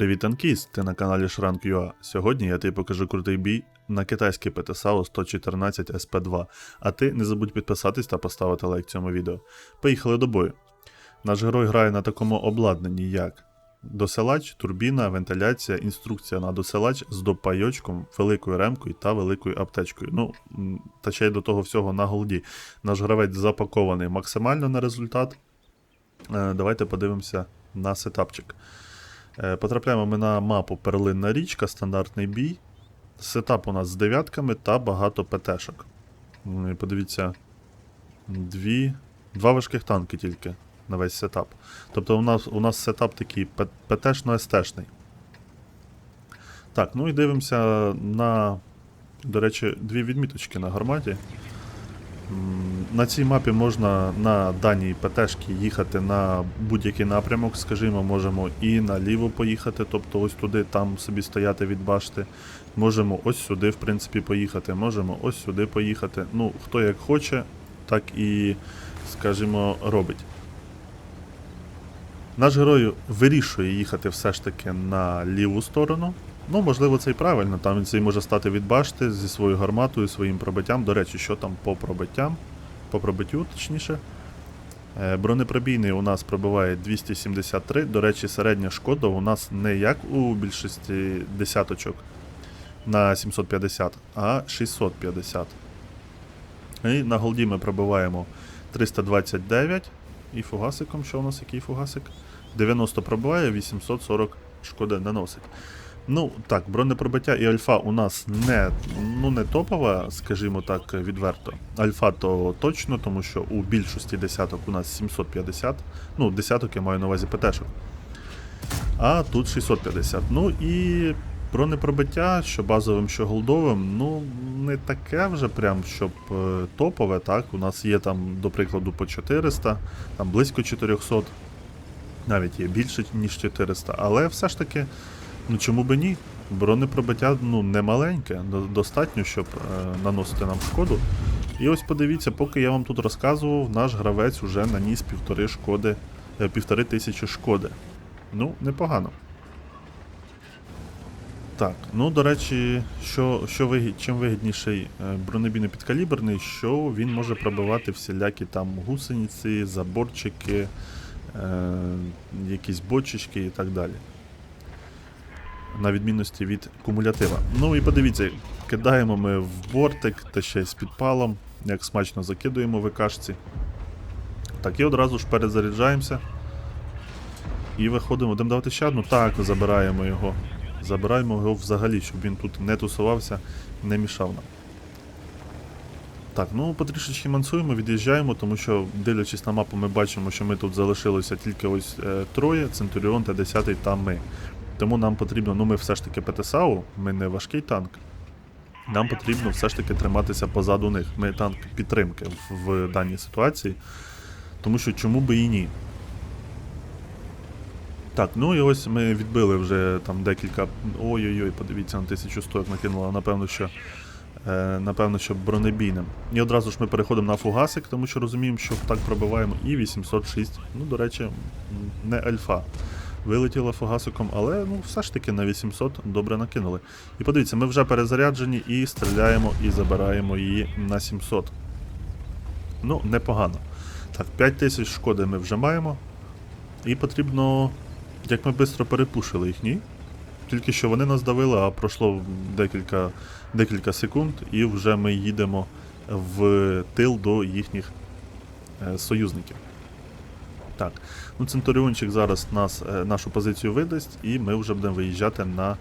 Привіт, танкіст! Ти на каналі Shrank.ua. Сьогодні я тобі покажу крутий бій на китайський ПТСАУ 114 SP2. А ти не забудь підписатись та поставити лайк цьому відео. Поїхали до бою. Наш герой грає на такому обладнанні, як досилач, турбіна, вентиляція, інструкція на досилач з допайочком, великою ремкою та великою аптечкою. Ну, та ще й до того всього на голді. Наш гравець запакований максимально на результат. Е, Давайте подивимося на сетапчик. Е, Потрапляємо ми на мапу Перлинна річка, стандартний бій. Сетап у нас з дев'ятками та багато ПТшок. І Подивіться, дві, два важких танки тільки на весь сетап. Тобто у нас, у нас сетап такий ПТшно-СТшний. Так, ну і дивимося на, до речі, дві відміточки на гарматі. На цій мапі можна на даній ПТшки їхати на будь-який напрямок, скажімо, можемо і наліво поїхати, тобто ось туди, там собі стояти від башти. Можемо ось сюди, в принципі, поїхати, можемо ось сюди поїхати. Ну, хто як хоче, так і, скажімо, робить. Наш герой вирішує їхати все ж таки на ліву сторону. Ну, можливо, це і правильно. Там він цей може стати від башти зі своєю гарматою, своїм пробиттям. До речі, що там по пробиттям? По пробиттю, точніше. Е, Бронепробійний у нас пробиває 273. До речі, середня шкода у нас не як у більшості десяточок на 750, а 650. І на голді ми пробиваємо 329. І фугасиком, що у нас який фугасик? 90 пробиває, 840 шкоди наносить. Ну, так, бронепробиття і альфа у нас не, ну, не топова, скажімо так, відверто. Альфа то точно, тому що у більшості десяток у нас 750. Ну, десяток я маю на увазі ПТшок. А тут 650. Ну і бронепробиття, що базовим, що голдовим, ну, не таке вже прям, щоб е, топове, так. У нас є там, до прикладу, по 400, там близько 400, навіть є більше, ніж 400, але все ж таки. Ну чому би ні? Бронепробиття ну, не маленьке, достатньо, щоб е, наносити нам шкоду. І ось подивіться, поки я вам тут розказував, наш гравець уже наніс півтори шкоди, е, півтори тисячі шкоди. Ну, непогано. Так, ну до речі, що, що вигід, чим вигідніший е, бронебійно підкаліберний, що він може пробивати всілякі там гусениці, заборчики, е, якісь бочечки і так далі на відмінності від кумулятива. Ну і подивіться, кидаємо ми в бортик та ще з підпалом, як смачно закидуємо в кашці. Так, і одразу ж перезаряджаємося. І виходимо. Будемо давати ще одну. Так, забираємо його. Забираємо його взагалі, щоб він тут не тусувався, не мішав нам. Так, ну потрішечки мансуємо, від'їжджаємо, тому що, дивлячись на мапу, ми бачимо, що ми тут залишилося тільки ось е, троє, Центуріон та 10 та ми. Тому нам потрібно, ну ми все ж таки ПТСАУ, ми не важкий танк. Нам потрібно все ж таки триматися позаду них. Ми танк підтримки в, в даній ситуації. Тому що чому би і ні. Так, ну і ось ми відбили вже там декілька. Ой-ой-ой, подивіться, на 1100 як накинула, напевно, що. Е, напевно, що бронебійним. І одразу ж ми переходимо на фугасик, тому що розуміємо, що так пробиваємо і 806. Ну, до речі, не альфа вилетіла фугасиком, але ну все ж таки на 800 добре накинули. І подивіться, ми вже перезаряджені і стріляємо і забираємо її на 700. Ну, непогано. Так, 5000 шкоди ми вже маємо. І потрібно. Як ми швидко перепушили їх, ні? Тільки що вони нас давили, а пройшло декілька, декілька секунд, і вже ми їдемо в тил до їхніх е, союзників. Так, ну Центуріончик зараз нас, е, нашу позицію видасть, і ми вже будемо виїжджати на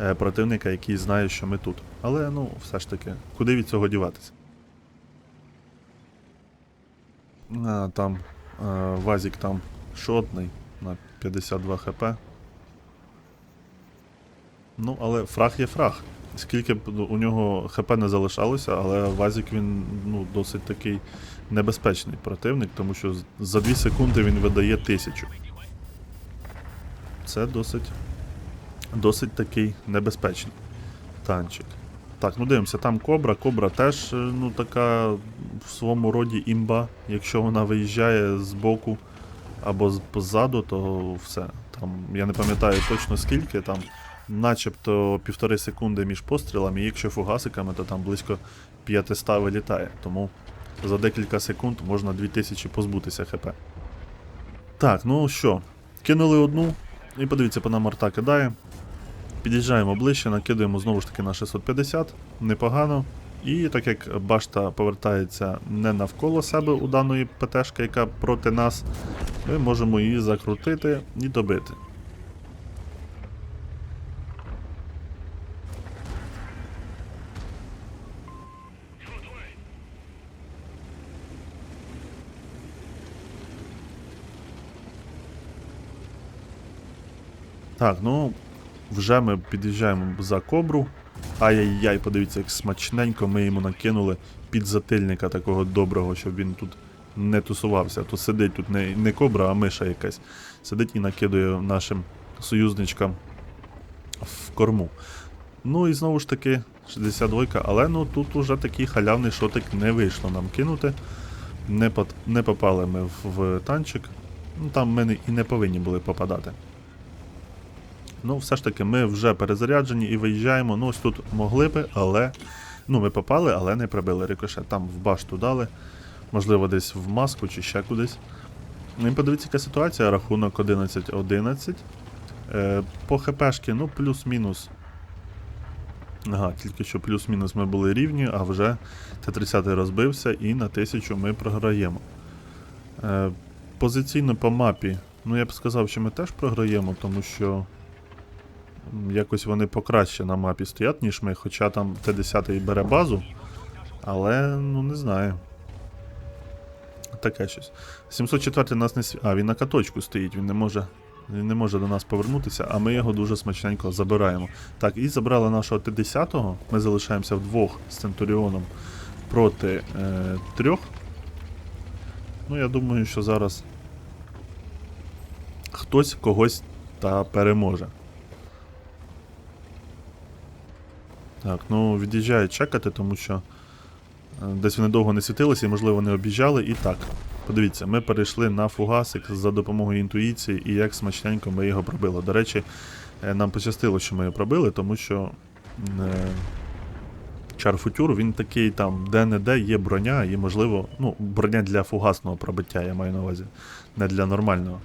е, противника, який знає, що ми тут. Але ну, все ж таки, куди від цього діватися? А, там е, Вазік там шотний на 52 хп. Ну, але фраг є фраг. Скільки б у нього ХП не залишалося, але Вазік він ну, досить такий небезпечний противник, тому що за 2 секунди він видає тисячу. Це досить досить такий небезпечний танчик. Так, ну дивимося, там кобра. Кобра теж е, ну, така в своєму роді імба. Якщо вона виїжджає з боку або з- позаду, то все. Там, я не пам'ятаю точно скільки, там начебто півтори секунди між пострілами, якщо фугасиками, то там близько 500 вилітає. Тому за декілька секунд можна 2000 позбутися ХП. Так, ну що, кинули одну, і подивіться, по нам арта кидає. Під'їжджаємо ближче, накидуємо знову ж таки на 650, непогано. І так як башта повертається не навколо себе у даної ПТшки, яка проти нас, ми можемо її закрутити і добити. Так, ну вже ми під'їжджаємо за кобру. Ай-яй-яй, подивіться, як смачненько ми йому накинули підзатильника такого доброго, щоб він тут не тусувався. То сидить тут не, не кобра, а миша якась. Сидить і накидує нашим союзничкам в корму. Ну і знову ж таки, 62, але ну тут уже такий халявний шотик не вийшло нам кинути. Не, не попали ми в, в танчик. Ну там ми і не повинні були попадати. Ну, все ж таки, ми вже перезаряджені і виїжджаємо. Ну, ось тут могли би, але. Ну, ми попали, але не прибили рикошет. Там в башту дали. Можливо, десь в маску чи ще кудись. Ну і подивіться, яка ситуація. Рахунок 11-11. Е, по ХПшки, ну, плюс-мінус. Ага, тільки що плюс-мінус ми були рівні, а вже Т-30 розбився і на 1000 ми програємо. Е, позиційно по мапі, ну я б сказав, що ми теж програємо, тому що якось вони покраще на мапі стоять, ніж ми, хоча там Т-10 і бере базу, але ну не знаю. Таке щось. 704 нас не. А, він на каточку стоїть, він не може. Він не може до нас повернутися, а ми його дуже смачненько забираємо. Так, і забрали нашого Т-10. Ми залишаємося вдвох з Центуріоном проти е, трьох. Ну, я думаю, що зараз хтось когось та переможе. Так, ну від'їжджає чекати, тому що е, десь вони довго не світилися і, можливо, вони об'їжджали. І так, подивіться, ми перейшли на фугасик за допомогою інтуїції, і як смачненько ми його пробили. До речі, е, нам пощастило, що ми його пробили, тому що е, Чарфутюр, він такий там, де-не-де є броня, і, можливо, ну, броня для фугасного пробиття, я маю на увазі, не для нормального.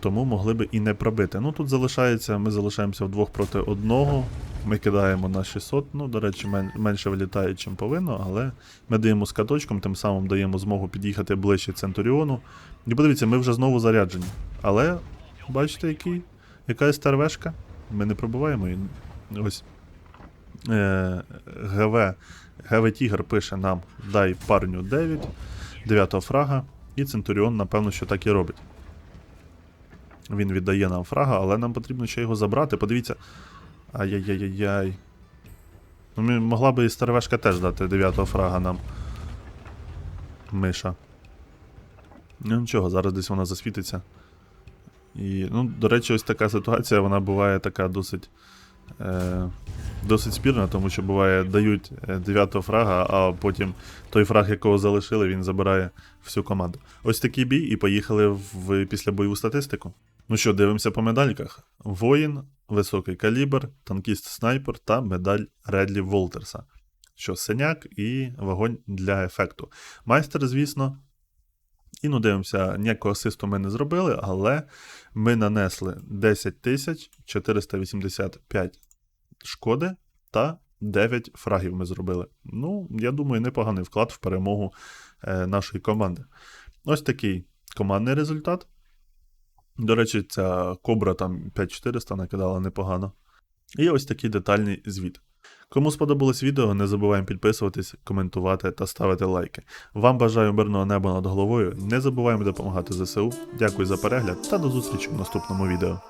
Тому могли би і не пробити. Ну тут залишається, ми залишаємося вдвох проти одного. Ми кидаємо на 600. Ну, до речі, менше вилітає, чим повинно, але ми даємо з каточком, тим самим даємо змогу під'їхати ближче Центуріону. І подивіться, ми вже знову заряджені. Але, бачите, який, яка СТРВшка? Ми не пробуваємо її. Ось. Е, ГВ, ГВ Тігр пише нам: дай парню 9, 9 фрага, і Центуріон, напевно, що так і робить. Він віддає нам фрага, але нам потрібно ще його забрати. Подивіться. Ай-яй-яй-яй. Ну, могла би і старовешка теж дати 9 фрага нам. Миша. Ну нічого, зараз десь вона засвітиться. І, ну, до речі, ось така ситуація, вона буває така досить. Е, досить спірна, тому що буває, дають 9 фрага, а потім той фраг, якого залишили, він забирає всю команду. Ось такий бій, і поїхали в післябойову статистику. Ну що, дивимося по медальках: воїн, високий калібр, танкіст снайпер та медаль Редлі Волтерса. Що синяк і вогонь для ефекту. Майстер, звісно. І ну дивимося, ніякого асисту ми не зробили, але ми нанесли 10 485 шкоди та 9 фрагів ми зробили. Ну, я думаю, непоганий вклад в перемогу е, нашої команди. Ось такий командний результат. До речі, ця кобра там 5400 накидала непогано. І ось такий детальний звіт. Кому сподобалось відео, не забуваємо підписуватись, коментувати та ставити лайки. Вам бажаю мирного неба над головою. Не забуваємо допомагати ЗСУ. Дякую за перегляд та до зустрічі в наступному відео.